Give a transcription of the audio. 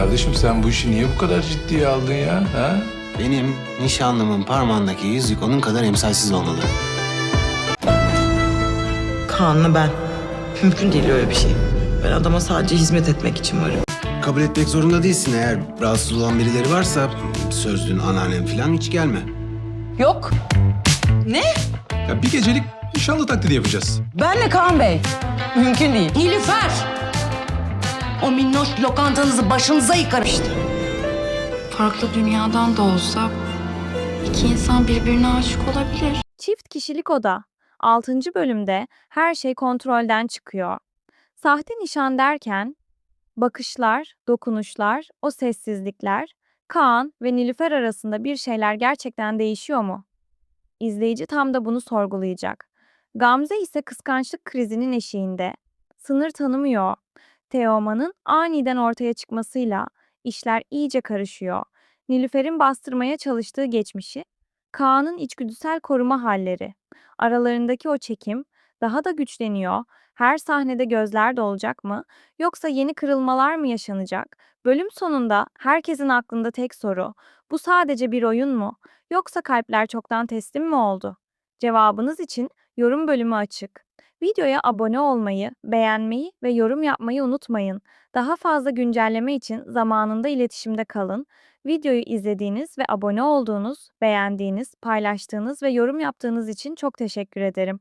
Kardeşim sen bu işi niye bu kadar ciddiye aldın ya? Ha? Benim nişanlımın parmağındaki yüzük onun kadar emsalsiz olmalı. Kaan'la ben. Mümkün değil öyle bir şey. Ben adama sadece hizmet etmek için varım. Kabul etmek zorunda değilsin eğer rahatsız olan birileri varsa sözlün anneannem falan hiç gelme. Yok. Ya bir gecelik nişanlı taklidi yapacağız. Benle Kaan Bey. Mümkün değil. Nilüfer! O minnoş lokantanızı başınıza yıkarım işte. farklı dünyadan da olsa iki insan birbirine aşık olabilir. Çift kişilik oda 6. bölümde her şey kontrolden çıkıyor. Sahte nişan derken bakışlar, dokunuşlar, o sessizlikler, Kaan ve Nilüfer arasında bir şeyler gerçekten değişiyor mu? İzleyici tam da bunu sorgulayacak. Gamze ise kıskançlık krizinin eşiğinde. Sınır tanımıyor. Teoman'ın aniden ortaya çıkmasıyla işler iyice karışıyor. Nilüfer'in bastırmaya çalıştığı geçmişi, Kaan'ın içgüdüsel koruma halleri. Aralarındaki o çekim daha da güçleniyor. Her sahnede gözler dolacak mı? Yoksa yeni kırılmalar mı yaşanacak? Bölüm sonunda herkesin aklında tek soru. Bu sadece bir oyun mu? Yoksa kalpler çoktan teslim mi oldu? Cevabınız için yorum bölümü açık. Videoya abone olmayı, beğenmeyi ve yorum yapmayı unutmayın. Daha fazla güncelleme için zamanında iletişimde kalın. Videoyu izlediğiniz ve abone olduğunuz, beğendiğiniz, paylaştığınız ve yorum yaptığınız için çok teşekkür ederim.